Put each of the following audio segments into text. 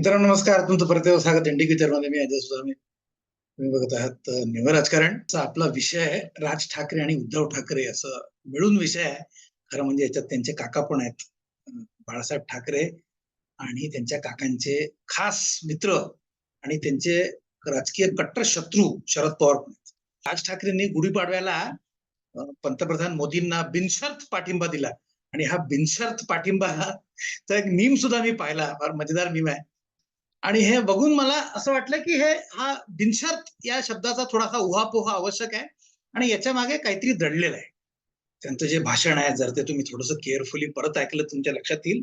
मित्रांनो नमस्कार. तुमचं परत स्वागत इंडिकेटरमध्ये मी अजय स्वामी. तुम्ही बघत आहात अ, निव्वळ राजकारण चा आपला विषय आहे राज ठाकरे आणि उद्धव ठाकरे असं मिळून विषय आहे. खरं म्हणजे याच्यात त्यांचे काका पण आहेत. बाळासाहेब ठाकरे आणि त्यांच्या काकांचे खास मित्र आणि त्यांचे राजकीय कट्टर शत्रू शरद पवार पण आहेत. राज ठाकरेंनी गुढीपाडव्याला पंतप्रधान मोदींना बिनशर्त पाठिंबा दिला. आणि हा बिनशर्त पाठिंबा तर एक मीम सुद्धा मी पाहिला. फार मजेदार मीम आहे. आणि हे बघून मला असं वाटलं की हे हा बिनशर्त या शब्दाचा थोडासा उहापोहा आवश्यक आहे आणि याच्या मागे काहीतरी दडलेलं आहे. त्यांचं जे भाषण आहे जर ते तुम्ही थोडंसं केअरफुली परत ऐकलं तुमच्या लक्षात येईल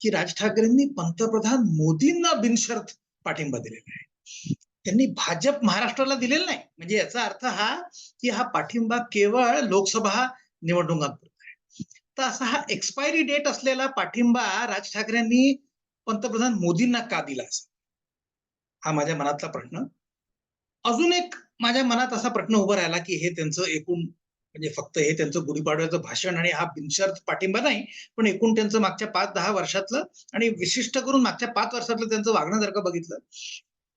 की राज ठाकरेंनी पंतप्रधान मोदींना बिनशर्त पाठिंबा दिलेला आहे. त्यांनी भाजप महाराष्ट्राला दिलेला नाही. म्हणजे याचा अर्थ हा की हा पाठिंबा केवळ लोकसभा निवडणुकांपुरता आहे. तर असा हा एक्सपायरी डेट असलेला पाठिंबा राज ठाकरेंनी पंतप्रधान मोदींना का दिला असा हा माझ्या मनातला प्रश्न. अजून एक माझ्या मनात असा प्रश्न उभा राहिला की हे त्यांचं एकूण म्हणजे फक्त हे त्यांचं गुढीपाडव्याचं भाषण आणि हा बिनशर्त पाठिंबा नाही पण एकूण त्यांचं मागच्या पाच दहा वर्षातलं आणि विशिष्ट करून मागच्या पाच वर्षातलं त्यांचं वागणं जर का बघितलं.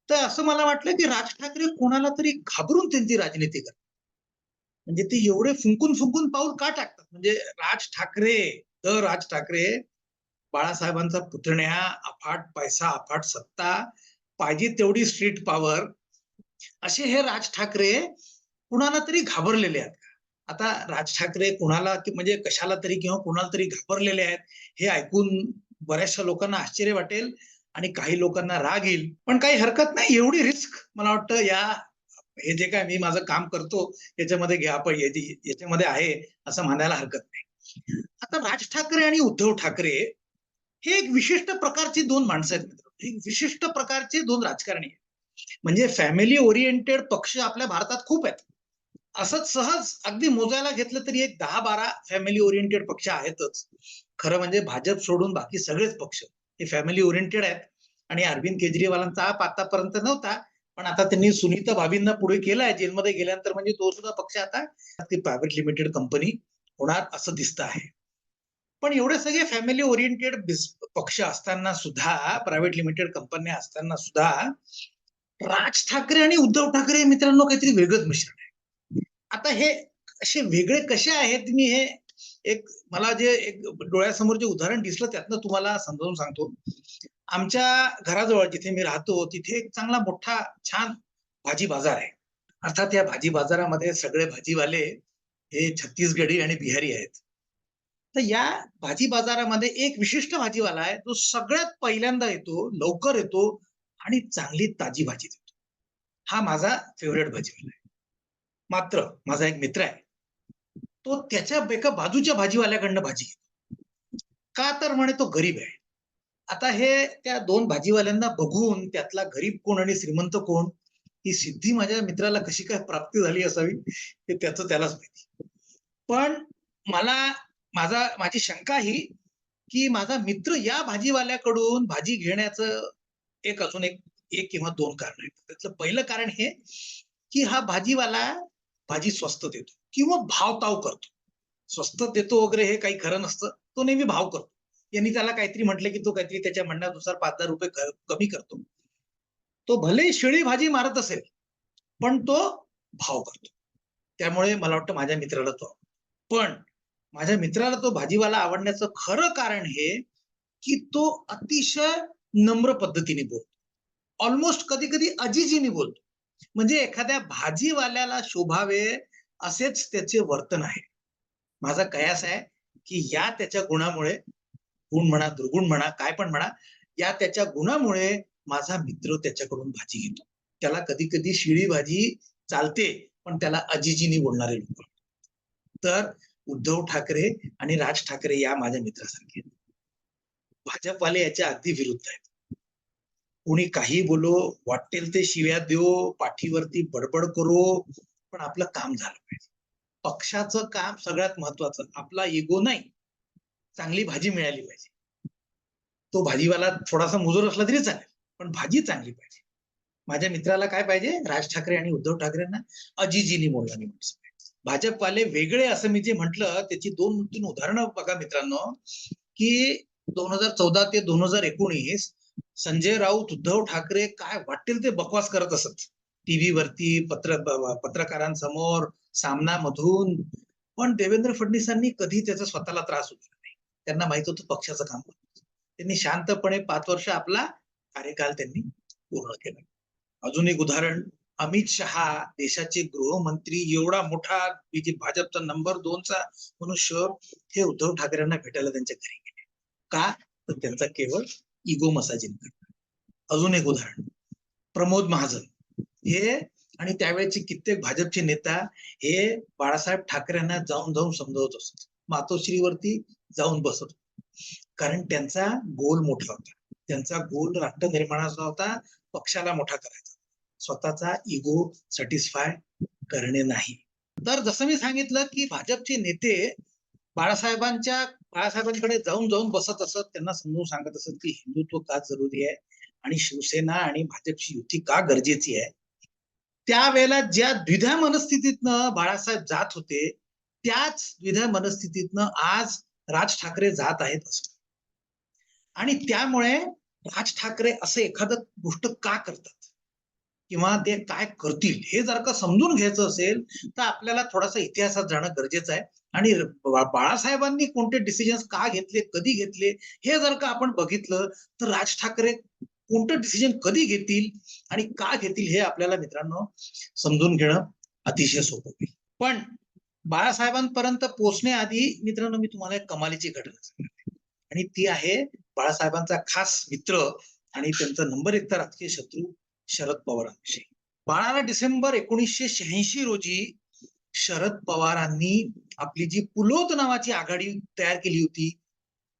तर असं मला वाटलं की राज ठाकरे कोणाला तरी घाबरून त्यांची राजनीती करतात. म्हणजे ते एवढे फुंकून फुंकून पाऊल का टाकतात? म्हणजे राज ठाकरे द राज ठाकरे बाळासाहेबांचा पुतण्या अफाट पैसा अफाट सत्ता पाहिजे तेवढी स्ट्रीट पॉवर असे हे राज ठाकरे कुणाला तरी घाबरलेले आहेत आता राज ठाकरे कुणाला म्हणजे कशाला तरी किंवा कुणाला तरी घाबरलेले आहेत हे ऐकून बऱ्याचशा लोकांना आश्चर्य वाटेल आणि काही लोकांना राग येईल. पण काही हरकत नाही एवढी रिस्क मला वाटतं या हे जे काय मी माझं काम करतो याच्यामध्ये घ्या पण याच्यामध्ये आहे असं म्हणायला हरकत नाही. आता राज ठाकरे आणि उद्धव ठाकरे हे एक विशिष्ट प्रकारची दोन माणसं आहेत विशिष्ट प्रकारचे दोन राजकारणी आहेत. म्हणजे फॅमिली ओरिएंटेड पक्ष आपल्या भारतात खूप आहेत. असंच सहज अगदी मोजायला घेतलं तरी एक दहा बारा फॅमिली ओरिएंटेड पक्ष आहेतच. खरं म्हणजे भाजप सोडून बाकी सगळेच पक्ष हे फॅमिली ओरिएंटेड आहेत. आणि अरविंद केजरीवालांचा आप आतापर्यंत नव्हता पण आता त्यांनी सुनीता भावींना पुढे केलाय. जेलमध्ये गेल्यानंतर म्हणजे तो सुद्धा पक्ष आता ती प्रायव्हेट लिमिटेड कंपनी होणार असं दिसतं आहे. पण एवढे सगळे फॅमिली ओरिएंटेड पक्ष असताना सुद्धा प्रायव्हेट लिमिटेड कंपन्या असताना सुद्धा राज ठाकरे आणि उद्धव ठाकरे मित्रांनो काहीतरी वेगळंच मिश्रण आहे. आता हे असे वेगळे कसे आहेत? मी हे एक मला जे एक डोळ्यासमोर जे उदाहरण दिसलं त्यातनं तुम्हाला समजावून सांगतो. आमच्या घराजवळ जिथे मी राहतो तिथे एक चांगला मोठा छान भाजी बाजार आहे. अर्थात या भाजी बाजारामध्ये सगळे भाजीवाले हे छत्तीसगडी आणि बिहारी आहेत. तर या भाजी बाजारामध्ये एक विशिष्ट भाजीवाला आहे तो सगळ्यात पहिल्यांदा येतो लवकर येतो आणि चांगली ताजी भाजी देतो. हा माझा फेवरेट भाजीवाला आहे. मात्र माझा एक मित्र आहे तो त्याच्या एका बाजूच्या भाजीवाल्याकडनं भाजी घेतो. का तर म्हणे तो गरीब आहे. आता हे त्या दोन भाजीवाल्यांना बघून त्यातला गरीब कोण आणि श्रीमंत कोण ही सिद्धी माझ्या मित्राला कशी काय प्राप्ती झाली असावी हे त्याचं त्यालाच माहिती. पण मला माझा माझी शंका ही की माझा मित्र या भाजीवाल्याकडून भाजी घेण्याचं एक अजून एक एक किंवा दोन कारण आहेत. त्यातलं पहिलं कारण हे की हा भाजीवाला भाजी स्वस्त देतो किंवा भावताव करतो. स्वस्त देतो वगैरे हे काही खरं नसतं तो नेहमी भाव करतो. यांनी त्याला काहीतरी म्हटलं की तो काहीतरी त्याच्या म्हणण्यानुसार पाच हजार रुपये कमी करतो. तो भले शिळी भाजी मारत असेल पण तो भाव करतो. त्यामुळे मला वाटतं माझ्या मित्राला तो पण माझ्या मित्राला तो भाजीवाला आवडण्याचं खरं कारण हे की तो अतिशय नम्र पद्धतीने बोलतो. ऑलमोस्ट कधी कधी अजिजीने बोलतो. म्हणजे एखाद्या भाजीवाल्याला शोभावे असेच त्याचे वर्तन आहे. माझा कयास आहे की या त्याच्या गुणामुळे गुण म्हणा दुर्गुण म्हणा काय पण म्हणा या त्याच्या गुणामुळे माझा मित्र त्याच्याकडून भाजी घेतो. त्याला कधी कधी शिळी भाजी चालते पण त्याला अजिजीनी बोलणारे लोक. तर उद्धव ठाकरे आणि राज ठाकरे या माझ्या मित्रासारखे. भाजपवाले याच्या अगदी विरुद्ध आहेत. कोणी काही बोलो वाटेल ते शिव्या देऊ पाठीवरती बडबड करो पण आपलं काम झालं पाहिजे. पक्षाचं काम सगळ्यात महत्वाचं आपला इगो नाही. चांगली भाजी मिळाली पाहिजे. तो भाजीवाला थोडासा मुजोर असला तरी चालेल पण भाजी चांगली पाहिजे. माझ्या मित्राला काय पाहिजे? राज ठाकरे आणि उद्धव ठाकरेंना अजिजीनी बोलणारी नाही पाहिजे. भाजपवाले वेगळे असं मी जे म्हंटल त्याची दोन तीन उदाहरणं बघा मित्रांनो की दोन हजार चौदा ते दोन हजार एकोणीस संजय राऊत उद्धव ठाकरे काय वाटेल ते बकवास करत असत. टीव्ही वरती पत्र पत्रकारांसमोर सामनामधून. पण देवेंद्र फडणवीसांनी कधी त्याचा स्वतःला त्रास होत नाही. त्यांना माहीत होतं पक्षाचं काम त्यांनी शांतपणे पाच वर्ष आपला कार्यकाल त्यांनी पूर्ण केला. अजून एक उदाहरण अमित शहा देशाचे गृहमंत्री एवढा मोठा भाजपचा नंबर दोनचा मनुष्य हे उद्धव ठाकरेंना भेटायला त्यांच्या घरी गेले. का? तर त्यांचा केवळ इगो मसाजिंग अजून एक उदाहरण. प्रमोद महाजन. हे आणि त्यावेळेचे कित्येक भाजपचे नेता हे बाळासाहेब ठाकरेंना जाऊन जाऊन समजवत असत. मातोश्रीवरती जाऊन बसत होते. कारण त्यांचा गोल मोठा होता. त्यांचा गोल राष्ट्र निर्माणाचा होता. पक्षाला मोठा करायचा. स्वतःचा इगो सॅटिस्फाय करणे नाही. तर जसं मी सांगितलं की भाजपचे नेते बाळासाहेबांच्या बाळासाहेबांकडे जाऊन जाऊन बसत असत त्यांना समजून सांगत असत की हिंदुत्व का जरुरी आहे आणि शिवसेना आणि भाजपची युती का गरजेची आहे? त्यावेळेला ज्या द्विधा मनस्थितीतनं बाळासाहेब जात होते त्याच द्विधा मनस्थितीतनं आज राज ठाकरे जात आहेत असं. आणि त्यामुळे राज ठाकरे असं एखादं गोष्ट का करतात? किंवा ते काय करतील हे जर का समजून घ्यायचं असेल तर आपल्याला थोडासा इतिहासात जाणं गरजेचं आहे. आणि बाळासाहेबांनी कोणते डिसिजन का घेतले कधी घेतले हे जर का आपण बघितलं तर राज ठाकरे कोणतं डिसिजन कधी घेतील आणि का घेतील हे आपल्याला मित्रांनो समजून घेणं अतिशय सोपं होईल. पण बाळासाहेबांपर्यंत पोहोचण्याआधी मित्रांनो मी तुम्हाला एक कमालीची घटना सांगते. आणि ती आहे बाळासाहेबांचा खास मित्र आणि त्यांचा नंबर एक तर राजकीय शत्रू शरद पवारांविषयी बारा डिसेंबर एकोणीसशे शहाऐंशी रोजी शरद पवारांनी आपली जी पुलोत नावाची आघाडी तयार केली होती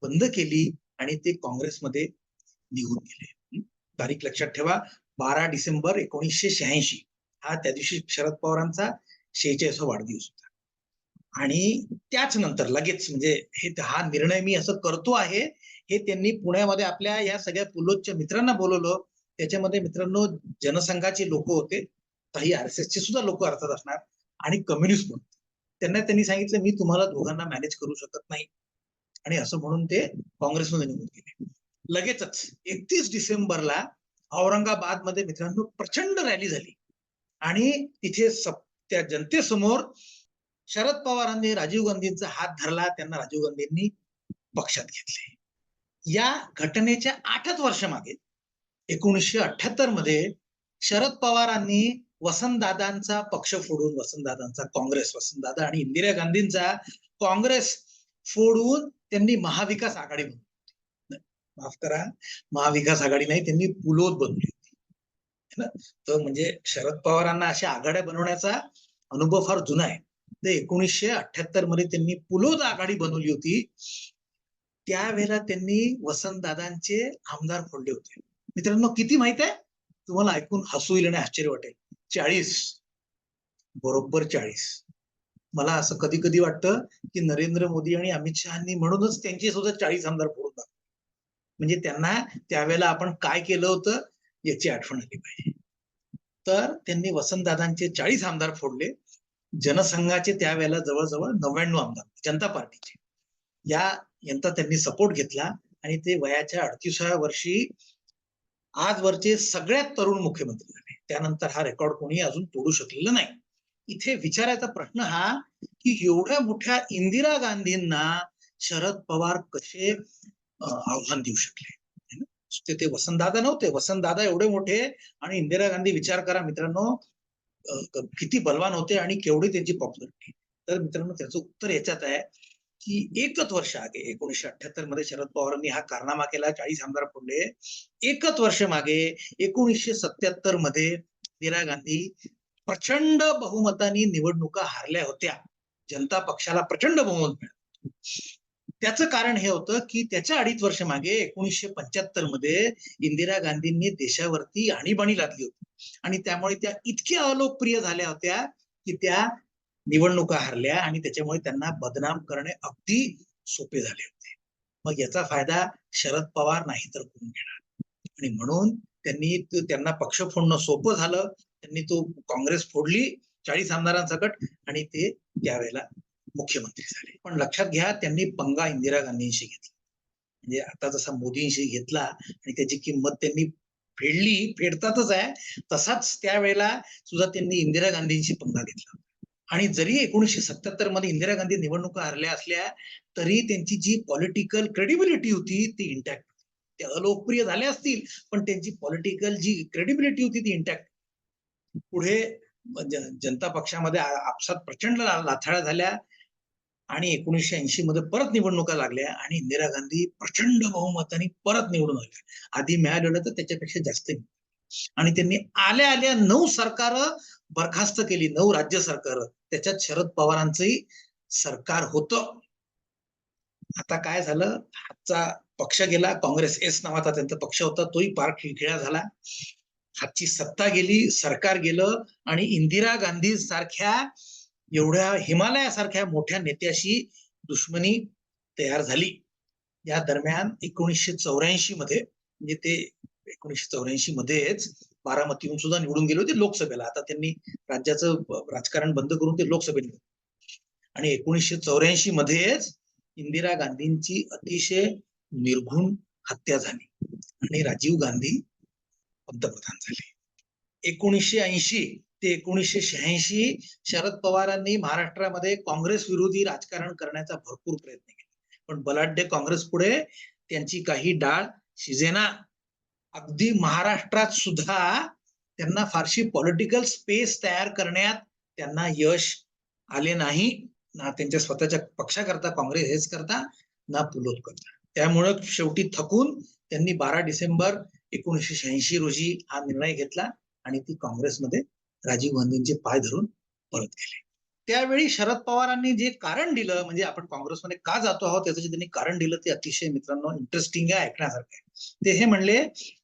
बंद केली आणि ते काँग्रेसमध्ये निघून गेले. तारीख लक्षात ठेवा बारा डिसेंबर एकोणीसशे शहाऐंशी. हा त्या दिवशी शरद पवारांचा शेहेचाळीसा वाढदिवस होता. आणि त्याच नंतर लगेच म्हणजे हे हा निर्णय मी असं करतो आहे हे त्यांनी पुण्यामध्ये आपल्या या सगळ्या पुलोतच्या मित्रांना बोलवलं. त्याच्यामध्ये मित्रांनो जनसंघाचे लोक होते. काही आर एस चे सुद्धा लोक अर्थात असणार आणि कम्युनिस्ट पण त्यांना त्यांनी सांगितलं मी तुम्हाला दोघांना मॅनेज करू शकत नाही. आणि असं म्हणून ते काँग्रेसमध्ये निघून गेले. लगेचच एकतीस डिसेंबरला औरंगाबादमध्ये मित्रांनो प्रचंड रॅली झाली. आणि तिथे त्या जनतेसमोर शरद पवारांनी राजीव गांधींचा हात धरला त्यांना राजीव गांधींनी पक्षात घेतले. या घटनेच्या आठच वर्षामागे एकोणीसशे अठ्याहत्तरमध्ये शरद पवारांनी वसंतदादांचा पक्ष फोडून वसंतदादांचा काँग्रेस वसंतदादा आणि इंदिरा गांधींचा काँग्रेस फोडून त्यांनी महाविकास आघाडी बनवली माफ करा महाविकास आघाडी नाही त्यांनी पुलोत बनवली होती. है ना? तर म्हणजे शरद पवारांना अशा आघाड्या बनवण्याचा अनुभव फार जुना आहे. तर एकोणीसशे अठ्याहत्तरमध्ये त्यांनी पुलोद आघाडी बनवली होती. त्यावेळेला त्यांनी वसंतदादांचे आमदार फोडले होते. मित्रांनो किती माहीत आहे? तुम्हाला ऐकून हसू येईल आणि आश्चर्य वाटेल. चाळीस. बरोबर चाळीस. मला असं कधी कधी वाटतं की नरेंद्र मोदी आणि अमित शहानी म्हणूनच त्यांचे सुद्धा चाळीस आमदार फोडून म्हणजे त्यांना त्यावेळेला आपण काय केलं होतं? याची आठवण आली पाहिजे. तर त्यांनी वसंतदादांचे चाळीस आमदार फोडले. जनसंघाचे त्यावेळेला जवळजवळ नव्याण्णव आमदार. जनता पार्टीचे. या यांचा त्यांनी सपोर्ट घेतला आणि ते वयाच्या अडतीसाव्या वर्षी आजवरचे सगळ्यात तरुण मुख्यमंत्री झाले त्यानंतर हा रेकॉर्ड कोणी अजून तोडू शकलेला नाही. इथे विचारायचा प्रश्न हा की एवढ्या मोठ्या इंदिरा गांधींना शरद पवार कसे आव्हान देऊ शकले? ना? ते ते वसंतदादा नव्हते. वसंतदादा एवढे मोठे आणि इंदिरा गांधी विचार करा मित्रांनो किती बलवान होते आणि केवढी त्यांची पॉप्युलरिटी. तर मित्रांनो त्याचं उत्तर याच्यात आहे की एकच वर्ष आगे एकोणीशे अठ्याहत्तरमध्ये शरद पवारांनी हा कारनामा केला चाळीस आमदार पडले. एकच वर्ष मागे एकोणीसशे सत्याहत्तरमध्ये इंदिरा गांधी प्रचंड बहुमताने निवडणुका हारल्या होत्या. जनता पक्षाला प्रचंड बहुमत मिळालं. त्याचं कारण हे होतं की त्याच्या अडीच वर्ष मागे एकोणीसशे पंच्याहत्तरमध्ये इंदिरा गांधींनी देशावरती आणीबाणी लादली होती. आणि त्यामुळे त्या इतक्या अलोकप्रिय झाल्या होत्या की त्या निवडणुका हरल्या आणि त्याच्यामुळे त्यांना बदनाम करणे अगदी सोपे झाले होते. मग याचा फायदा शरद पवार नाही तर कोण घेणार? आणि म्हणून त्यांनी त्यांना पक्ष फोडणं सोपं झालं. त्यांनी तो काँग्रेस फोडली चाळीस आमदारांसकट आणि ते त्यावेळेला मुख्यमंत्री झाले. पण लक्षात घ्या त्यांनी पंगा इंदिरा गांधींशी घेतला. म्हणजे आता जसा मोदींशी घेतला आणि त्याची किंमत त्यांनी फेडली फेडतातच आहे. तसाच त्यावेळेला सुद्धा त्यांनी इंदिरा गांधींशी पंगा घेतला. आणि जरी एकोणीसशे सत्याहत्तरमध्ये इंदिरा गांधी निवडणुका हरल्या असल्या तरी त्यांची जी पॉलिटिकल क्रेडिबिलिटी होती ती इंटॅक्ट ते अलोकप्रिय झाले असतील पण त्यांची पॉलिटिकल जी क्रेडिबिलिटी होती ती इंटॅक्ट पुढे जनता पक्षामध्ये आपसात प्रचंड लाथाळ्या झाल्या आणि एकोणीसशे ऐंशी मध्ये परत निवडणुका लागल्या आणि इंदिरा गांधी प्रचंड बहुमताने परत निवडून आल्या. आधी मिळालेलं तर त्याच्यापेक्षा जास्त आणि त्यांनी आल्या आल्या नऊ सरकार बरखास्त केली नऊ राज्य सरकार त्याच्यात शरद पवारांचंही सरकार होतं. आता काय झालं? हातचा पक्ष गेला काँग्रेस एस नावाचा त्यांचा पक्ष होता तोही पार खिळखिळा झाला. हातची सत्ता गेली सरकार गेलं आणि इंदिरा गांधी सारख्या एवढ्या हिमालयासारख्या मोठ्या नेत्याशी दुश्मनी तयार झाली. या दरम्यान एकोणीसशे चौऱ्याऐंशी मध्ये म्हणजे ते एकोणीसशे चौऱ्याऐंशी मध्येच बारामतीहून सुद्धा निवडून गेले होते लोकसभेला. आता त्यांनी राज्याचं राजकारण बंद करून ते लोकसभेत निवडले. आणि एकोणीसशे चौऱ्याऐंशी मध्येच इंदिरा गांधींची अतिशय निर्घुण हत्या झाली. आणि राजीव गांधी पंतप्रधान झाले. एकोणीसशे ऐंशी ते एकोणीसशे शहाऐंशी शरद पवारांनी महाराष्ट्रामध्ये काँग्रेस विरोधी राजकारण करण्याचा भरपूर प्रयत्न केला. पण बलाढ्य काँग्रेस पुढे त्यांची काही डाळ शिजेना अगदी महाराष्ट्रात सुद्धा त्यांना फारशी पॉलिटिकल स्पेस तयार करण्यात त्यांना यश आले नाही. ना त्यांच्या स्वतःच्या पक्षाकरता काँग्रेस हेच करता ना पुलोत करता. त्यामुळं शेवटी थकून त्यांनी बारा डिसेंबर एकोणीसशे शहाऐंशी रोजी हा निर्णय घेतला आणि ती काँग्रेसमध्ये राजीव गांधींचे पाय धरून परत गेले. त्यावेळी शरद पवारांनी जे कारण दिलं म्हणजे आपण काँग्रेसमध्ये का जातो आहोत त्याचं जे त्यांनी कारण दिलं ते अतिशय मित्रांनो इंटरेस्टिंग आहे ऐकण्यासारखं आहे. ते हे म्हणले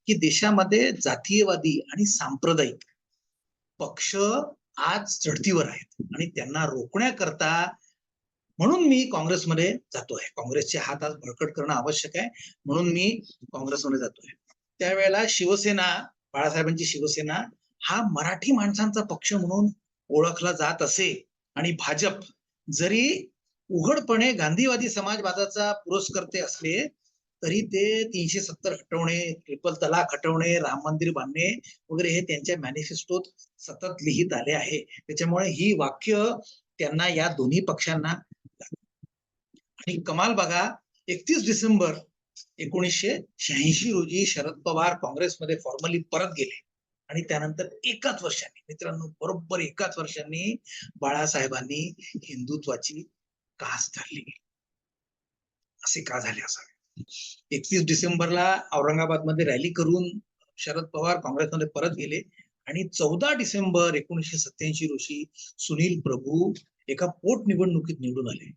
की देशामध्ये जातीयवादी आणि सांप्रदायिक पक्ष आज चढतीवर आहेत आणि त्यांना रोखण्याकरता म्हणून मी काँग्रेसमध्ये जातो आहे काँग्रेसचे हात आज बळकट करणं आवश्यक आहे. म्हणून मी काँग्रेसमध्ये जातोय. त्यावेळेला शिवसेना बाळासाहेबांची शिवसेना हा मराठी माणसांचा पक्ष म्हणून ओळखला जात असे आणि भाजप जरी उघडपणे गांधीवादी समाजवादाचा पुरस्कर्ते असले तरी ते तीनशे सत्तर हटवणे ट्रिपल तलाक हटवणे राम मंदिर बांधणे वगैरे हे त्यांच्या मॅनिफेस्टोत सतत लिहित आले आहे. त्याच्यामुळे ही वाक्य त्यांना या दोन्ही पक्षांना आणि कमाल बघा एकतीस डिसेंबर एकोणीसशे शहाऐंशी रोजी शरद पवार काँग्रेसमध्ये फॉर्मली परत गेले. आणि त्यानंतर एकाच वर्षांनी मित्रांनो बरोबर एकाच वर्षांनी बाळासाहेबांनी हिंदुत्वाची कास धरली असे का झाले असावे? एकतीस डिसेंबरला औरंगाबादमध्ये रॅली करून शरद पवार काँग्रेसमध्ये परत गेले. आणि चौदा डिसेंबर एकोणीसशे सत्याऐंशी रोजी सुनील प्रभू एका पोटनिवडणुकीत निवडून आले.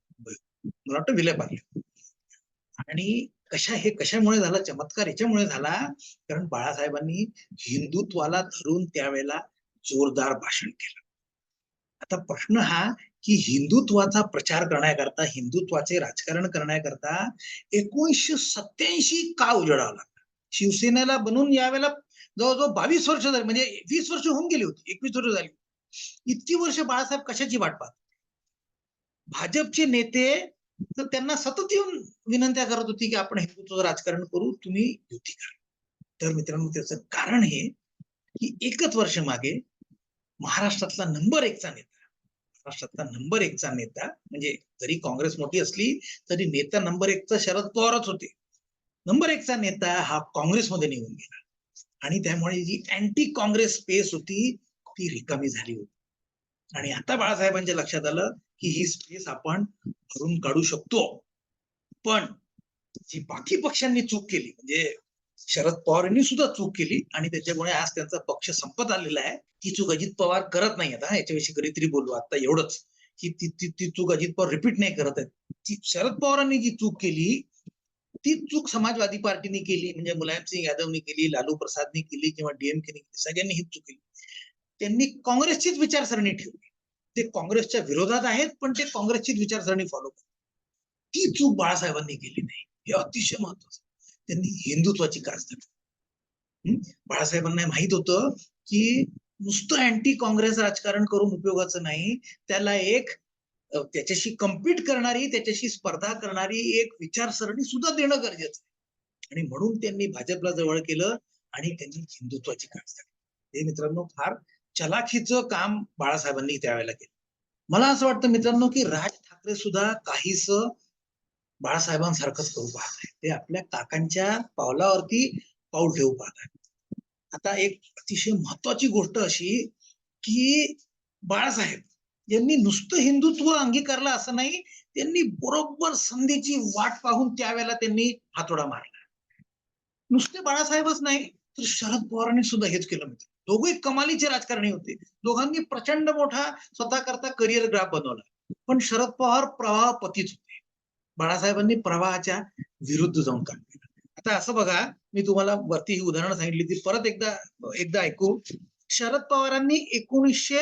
मला वाटतं विलय पार्ले. आणि कशा हे कशामुळे झाला? चमत्कार याच्यामुळे झाला. कारण बाळासाहेबांनी हिंदुत्वाला धरून त्यावेळेला जोरदार भाषण केलं. आता प्रश्न हा की हिंदुत्वाचा प्रचार करण्याकरता हिंदुत्वाचे राजकारण करण्याकरता एकोणीसशे सत्याऐंशी का उजडावं लागलं? शिवसेनेला बनून यावेळेला जवळजवळ बावीस वर्ष झाली म्हणजे वीस वर्ष होऊन गेली होती एकवीस वर्ष झाली इतकी वर्ष बाळासाहेब कशाची वाट पाहत भाजपचे नेते तर त्यांना सतत येऊन विनंत्या करत होती की आपण हिंदुत्व राजकारण करू तुम्ही युती करा. तर मित्रांनो त्याचं कारण हे की एकच वर्ष मागे महाराष्ट्रातला नंबर एकचा नेता महाराष्ट्रातला नंबर एकचा नेता म्हणजे जरी काँग्रेस मोठी असली तरी नेता नंबर एकचा शरद पवारच होते. नंबर एकचा नेता हा काँग्रेसमध्ये निघून गेला. आणि त्यामुळे जी अँटी काँग्रेस स्पेस होती ती रिकामी झाली होती. आणि आता बाळासाहेबांच्या लक्षात आलं की ही स्पेस आपण भरून काढू शकतो. पण जी बाकी पक्षांनी चूक केली म्हणजे शरद पवारांनी सुद्धा चूक केली आणि त्याच्यामुळे आज त्यांचा पक्ष संपत आलेला आहे. ती चूक अजित पवार करत नाही आता. याच्याविषयी कधीतरी बोलू आता एवढंच. की ती ती ती चूक अजित पवार रिपीट नाही करत आहेत. ती शरद पवारांनी जी चूक केली ती चूक समाजवादी पार्टीने केली म्हणजे मुलायमसिंग यादवनी केली लालू प्रसादने केली किंवा डीएमकेने केली सगळ्यांनी ही चूक केली. त्यांनी काँग्रेसचीच विचारसरणी ठेवली. ते काँग्रेसच्या विरोधात आहेत पण ते काँग्रेसचीच विचारसरणी फॉलो करतात. ती चूक बाळासाहेबांनी केली नाही. हे अतिशय महत्वाचं त्यांनी हिंदुत्वाची कास धरली बाळासाहेबांना माहीत होतं की नुसतं अँटी काँग्रेस राजकारण करून उपयोगाचं नाही. त्याला एक त्याच्याशी कम्पीट करणारी त्याच्याशी स्पर्धा करणारी एक विचारसरणी सुद्धा देणं गरजेचं आहे. आणि म्हणून त्यांनी भाजपला जवळ केलं आणि त्यांनी हिंदुत्वाची कास धरली हे मित्रांनो फार चलाखीचं काम बाळासाहेबांनी त्यावेळेला केलं. मला असं वाटतं मित्रांनो की राज ठाकरे सुद्धा काहीस बाळासाहेबांसारखंच करू पाहत आहे ते आपल्या काकांच्या पावलावरती पाऊल ठेवू पाहत आहे आता एक अतिशय महत्वाची गोष्ट अशी की बाळासाहेब यांनी नुसतं हिंदुत्व अंगीकारलं असं नाही त्यांनी बरोबर संधीची वाट पाहून त्यावेळेला त्यांनी हातोडा मारला. नुसते बाळासाहेबच नाही तर शरद पवारांनी सुद्धा हेच केलं मित्र दोघे कमालीचे राजकारणी होते. दोघांनी प्रचंड मोठा स्वतः करता करिअर ग्राफ बनवला. पण शरद पवार प्रवाहपतीच होते. बाळासाहेबांनी प्रवाहाच्या विरुद्ध जाऊन काम केलं. आता असं बघा मी तुम्हाला वरती ही उदाहरणं सांगितली ती परत एकदा एकदा ऐकू. शरद पवारांनी एकोणीसशे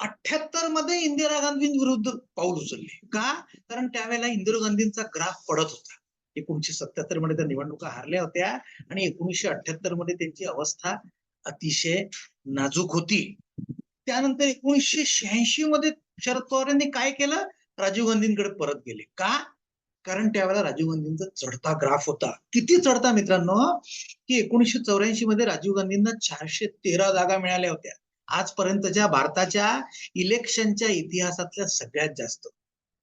अठ्याहत्तरमध्ये इंदिरा गांधींविरुद्ध पाऊल उचलले. का? कारण त्यावेळेला इंदिरा गांधींचा ग्राफ पडत होता. एकोणीशे सत्याहत्तरमध्ये त्या निवडणुका हारल्या होत्या आणि एकोणीशे अठ्याहत्तरमध्ये त्यांची अवस्था अतिशय नाजूक होती. त्यानंतर एकोणीसशे शहाऐंशी मध्ये शरद पवारांनी काय केलं? राजीव गांधींकडे परत गेले. का? कारण त्यावेळेला राजीव गांधींचा चढता ग्राफ होता. किती चढता मित्रांनो? की एकोणीसशे चौऱ्याऐंशी मध्ये राजीव गांधींना चारशे तेरा जागा मिळाल्या होत्या. आजपर्यंतच्या भारताच्या इलेक्शनच्या इतिहासातल्या सगळ्यात जास्त.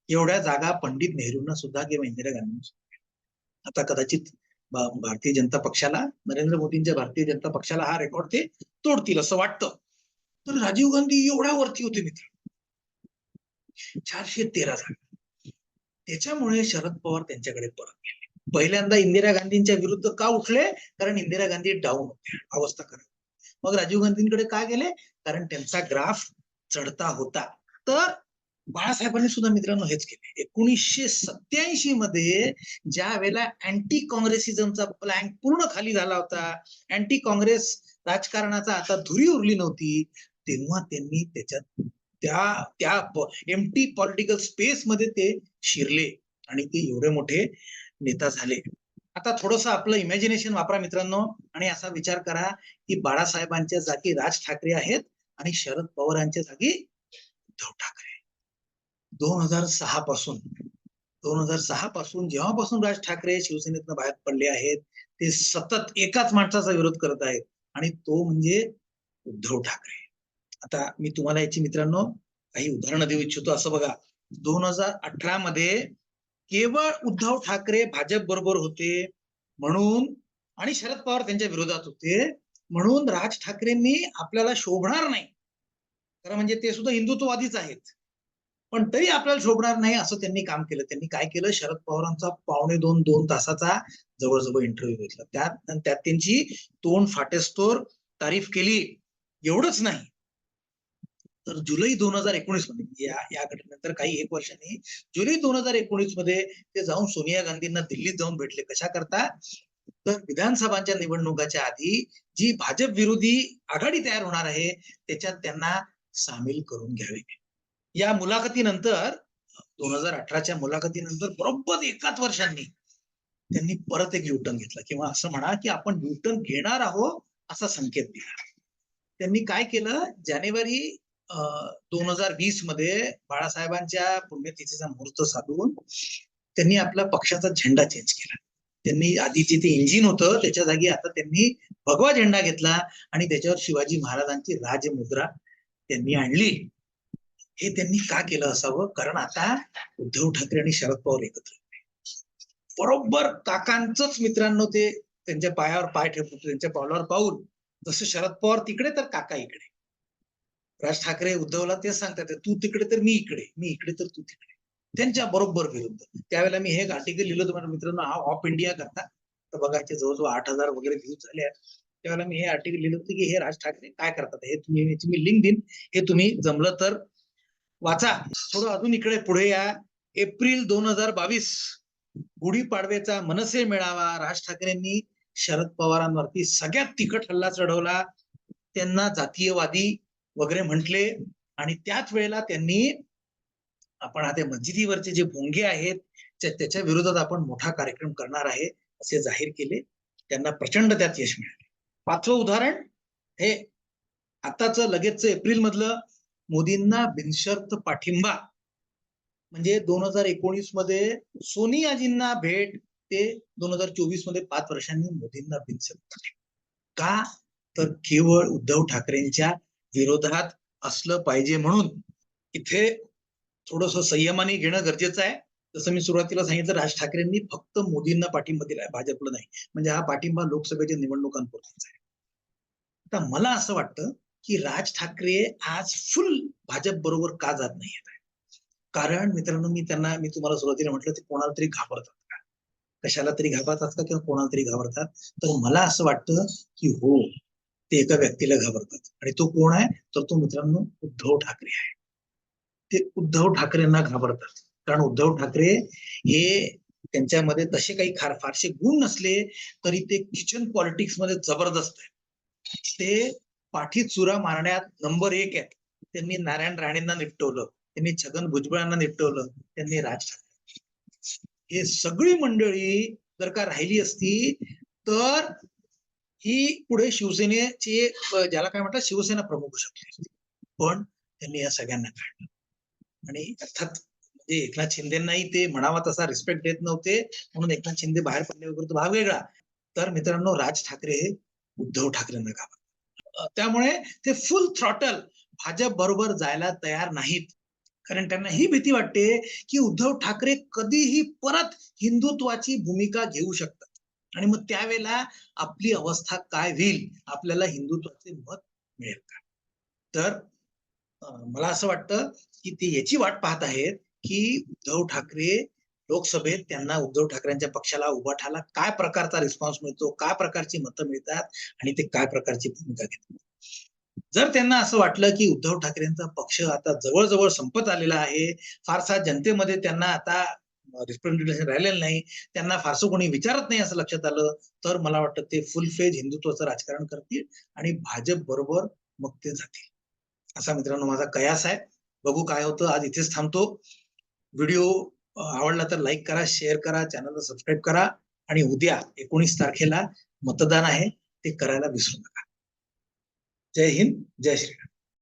एवढ्या जागा पंडित नेहरूंना सुद्धा किंवा इंदिरा गांधींना आता कदाचित भारतीय जनता पक्षाला नरेंद्र मोदींच्या भारतीय जनता पक्षाला हा रेकॉर्ड ते तोडतील असं वाटतं. तर राजीव गांधी एवढ्या वरती होते मित्र चारशे तेरा जागा त्याच्यामुळे शरद पवार त्यांच्याकडे परत गेले. पहिल्यांदा इंदिरा गांधींच्या विरुद्ध का उठले? कारण इंदिरा गांधी डाऊन होत्या अवस्था करत मग राजीव गांधींकडे का गेले? कारण त्यांचा ग्राफ चढता होता. तर बाळासाहेबांनी सुद्धा मित्रांनो हेच केले. एकोणीसशे सत्याऐंशी मध्ये ज्या वेळेला अँटी काँग्रेसिझमचा प्लॅन पूर्ण खाली झाला होता अँटी काँग्रेस राजकारणाचा आता धुरी उरली नव्हती तेव्हा त्यांनी त्याच्यात त्या त्या एम टी पॉलिटिकल स्पेस मध्ये ते शिरले आणि ते एवढे मोठे नेता झाले. आता थोडस आपलं इमॅजिनेशन वापरा मित्रांनो आणि असा विचार करा की बाळासाहेबांच्या जागी राज ठाकरे आहेत आणि शरद पवारांच्या जागी उद्धव ठाकरे दोन हजार सहा पासून दोन हजार सहा पासून जेव्हापासून राज ठाकरे शिवसेनेतनं बाहेर पडले आहेत ते सतत एकाच माणसाचा विरोध करत आहेत आणि तो म्हणजे उद्धव ठाकरे. आता मी तुम्हाला याची मित्रांनो काही उदाहरणं देऊ इच्छितो. असं बघा दोन हजार अठरा मध्ये केवळ उद्धव ठाकरे भाजप बरोबर होते म्हणून आणि शरद पवार त्यांच्या विरोधात होते म्हणून राज ठाकरेंनी आपल्याला शोभणार नाही. खरं म्हणजे ते सुद्धा हिंदुत्ववादीच आहेत. पण तरी आपल्याला शोभणार नाही असं त्यांनी काम केलं. त्यांनी काय केलं? शरद पवारांचा पावणे दोन दोन तासाचा जवळजवळ इंटरव्ह्यू घेतला. त्यात त्यात त्यांची तोंड फाटेस्तोर तारीफ केली. एवढंच नाही. तर जुलै दोन हजार एकोणीसमध्ये या या घटनेनंतर काही एक वर्षांनी जुलै दोन हजार एकोणीसमध्ये ते जाऊन सोनिया गांधींना दिल्लीत जाऊन भेटले. कशा करता? तर विधानसभांच्या निवडणुकाच्या आधी जी भाजप विरोधी आघाडी तयार होणार आहे त्याच्यात त्यांना सामील करून घ्यावे. या मुलाखतीनंतर दोन हजार अठराच्या मुलाखतीनंतर बरोबर एकाच वर्षांनी त्यांनी परत एक युटर्न घेतला. किंवा असं म्हणा की आपण युटर्न घेणार आहोत असा संकेत दिला. त्यांनी काय केलं? जानेवारी दोन हजार वीसमध्ये बाळासाहेबांच्या पुण्यतिथीचा मुहूर्त साधून त्यांनी आपला पक्षाचा झेंडा चेंज केला. त्यांनी आधीचे ते इंजिन होतं त्याच्या जागी आता त्यांनी भगवा झेंडा घेतला आणि त्याच्यावर शिवाजी महाराजांची राजमुद्रा त्यांनी आणली. हे त्यांनी का केलं असावं? कारण आता उद्धव ठाकरे आणि शरद पवार एकत्र बरोबर काकांचंच मित्रांनो ते त्यांच्या पायावर पाय ठेवतो त्यांच्या पावलावर पाहून जसं शरद पवार तिकडे तर काका इकडे. राज ठाकरे उद्धवला तेच सांगतात तू तिकडे तर मी इकडे मी इकडे तर तू तिकडे. त्यांच्या बरोबर विरुद्ध. त्यावेळेला मी हे आर्टिकल लिहिलं तुम्हाला मित्रांनो हा ऑफ इंडिया करता. तर बघायचे जवळजवळ आठ हजार वगैरे व्ह्यूज झाले आहेत. त्यावेळेला मी हे आर्टिकल लिहिलं होतं की हे राज ठाकरे काय करतात? हे तुम्ही मी लिंक देईन. हे तुम्ही जमलं तर वाचा. थोडं अजून इकडे पुढे या. एप्रिल दोन हजार बावीस. गुढीपाडव्याचा मनसे मेळावा. राज ठाकरेंनी शरद पवारांवरती सगळ्यात तिखट हल्ला चढवला. त्यांना जातीयवादी वगैरे म्हटले. आणि त्याच वेळेला त्यांनी आपण आता मस्जिदीवरचे जे भोंगे आहेत त्याच्या विरोधात आपण मोठा कार्यक्रम करणार आहे असे जाहीर केले. त्यांना प्रचंड त्यात यश मिळाले. पाचवं उदाहरण हे आताच लगेच एप्रिल मधलं मोदींना बिनशर्त पाठिंबा. म्हणजे दोन हजार एकोणीसमध्ये सोनियाजींना भेट ते दोन हजार चोवीसमध्ये पाच वर्षांनी मोदींना बिनशर्त का? तर केवळ उद्धव ठाकरेंच्या विरोधात असलं पाहिजे म्हणून इथे थोडस संयमाने घेणं गरजेचं आहे. जसं मी सुरुवातीला सांगितलं राज ठाकरेंनी फक्त मोदींना पाठिंबा दिलाय भाजपला नाही. म्हणजे हा पाठिंबा लोकसभेच्या निवडणुकांपुरताच आहे. आता मला असं वाटतं की राज ठाकरे आज फुल भाजप बरोबर का जात नाही कारण मित्रांनो मी त्यांना मी तुम्हाला सुरुवातीला म्हटलं ते कोणाला तरी घाबरतात का? कशाला तरी घाबरतात का किंवा कोणाला तरी घाबरतात? तर मला असं वाटतं की हो ते एका व्यक्तीला घाबरतात. आणि तो कोण आहे? तर तो मित्रांनो उद्धव ठाकरे आहे. ते उद्धव ठाकरेंना घाबरतात. कारण उद्धव ठाकरे हे त्यांच्यामध्ये तसे काही फार फारसे गुण नसले तरी ते किचन पॉलिटिक्समध्ये जबरदस्त आहे ते पाठी चुरा मारण्यात नंबर एक आहेत. त्यांनी नारायण राणेंना निपटवलं. त्यांनी छगन भुजबळांना निपटवलं. त्यांनी राज ठाकरे. हे सगळी मंडळी जर का राहिली असती तर ही पुढे शिवसेनेची ज्याला काय म्हणतात शिवसेना प्रमुख होऊ पण त्यांनी या सगळ्यांना काढलं. आणि अर्थात म्हणजे एकनाथ शिंदेनाही ते म्हणावा तसा रिस्पेक्ट देत नव्हते. म्हणून एकनाथ शिंदे बाहेर पडले वगैरे तो भाग वेगळा. तर मित्रांनो राज ठाकरे हे उद्धव ठाकरेंना घाबरतात. त्यामुळे ते फुल थ्रॉटल भाजप बरोबर जायला तयार नाहीत. कारण त्यांना ही भीती वाटते की उद्धव ठाकरे कधीही परत हिंदुत्वाची भूमिका घेऊ शकतात. आणि मग त्यावेळेला आपली अवस्था काय होईल आपल्याला हिंदुत्वाचे मत मिळेल. का तर मला असं वाटतं की ते याची वाट पाहत आहेत की उद्धव ठाकरे लोकसभेत त्यांना उद्धव ठाकरेंच्या पक्षाला उभाठाला काय प्रकारचा रिस्पॉन्स मिळतो काय प्रकारची मतं मिळतात आणि ते काय प्रकारची भूमिका घेतात. जर त्यांना असं वाटलं की उद्धव ठाकरेंचा पक्ष आता जवळजवळ संपत आलेला आहे फारसा जनतेमध्ये त्यांना आता रिप्रेझेंटेशन राहिलेलं नाही. त्यांना फारसं कोणी विचारत नाही असं लक्षात आलं. तर मला वाटतं ते फुल फेज हिंदुत्वाचं राजकारण करतील आणि भाजप बरोबर मग ते जातील. असा मित्रांनो माझा कयास आहे. बघू काय होतं. आज इथेच थांबतो. व्हिडिओ आवडला तर लाईक करा शेअर करा चॅनलला सबस्क्राईब करा आणि उद्या एकोणीस तारखेला मतदान आहे. ते करायला विसरू नका. जय हिंद जय श्रीराम.